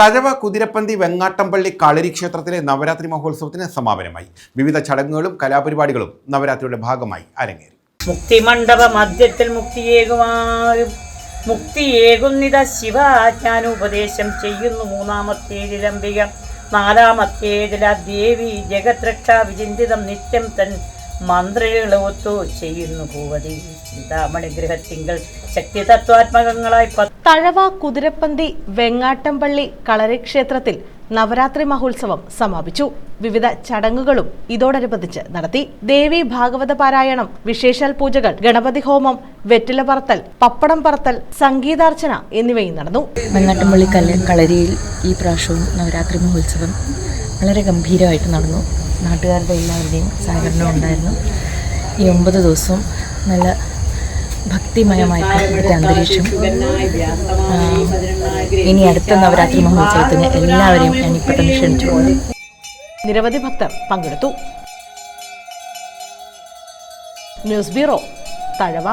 തഴവ കുതിരപ്പന്തി വെങ്ങാട്ടംപള്ളി കളരി ക്ഷേത്രത്തിലെ നവരാത്രി മഹോത്സവത്തിന് സമാപനമായി. വിവിധ ചടങ്ങുകളും കലാപരിപാടികളും നവരാത്രിയുടെ ഭാഗമായി അരങ്ങേറി. മുക്തിമണ്ഡപ മധ്യത്തിൽ മുക്തിയേകുമാരും മുക്തിയേകുന്നിത ശിവാജ്ഞാനോപദേശം ചെയ്യുന്നു മൂന്നാമത്തേതിലംബിക നാലാമത്തേതില ദേവി ജഗത്രക്ഷാ വിചിന്തിതം നിത്യം തൻ മന്ത്രികളൊത്തു ചെയ്യുന്നു ഭൂപതി. ചിന്താമണി ശക്തി തത്വാത്മകങ്ങളായി തഴവ കുതിരപ്പന്തി വെങ്ങാട്ടംപള്ളി കളരി ക്ഷേത്രത്തിൽ നവരാത്രി മഹോത്സവം സമാപിച്ചു. വിവിധ ചടങ്ങുകളും ഇതോടനുബന്ധിച്ച് നടത്തി. ദേവി ഭാഗവത പാരായണം വിശേഷാൽ പൂജകൾ ഗണപതി ഹോമം വെറ്റില പറത്തൽ പപ്പടം പറത്തൽ സംഗീതാർച്ചന എന്നിവയും നടന്നു. വെങ്ങാട്ടംപള്ളി കല കളരിയിൽ ഈ പ്രാവശ്യവും നവരാത്രി മഹോത്സവം വളരെ ഗംഭീരമായിട്ട് നടന്നു. നാട്ടുകാരുടെ എല്ലാവരുടെയും സഹകരണം ഉണ്ടായിരുന്നു. ഈ ഒമ്പത് ദിവസവും നല്ല ഭക്തിമയമായിട്ടുള്ള ഇവിടുത്തെ അന്തരീക്ഷം. ഇനി അടുത്ത നവരാത്രി മഹോത്സവത്തിന് എല്ലാവരെയും ഞാൻ ഇപ്പോൾ തന്നെ ക്ഷണിച്ചു നിരവധി ഭക്തർ പങ്കെടുത്തു. News bureau Thazhava.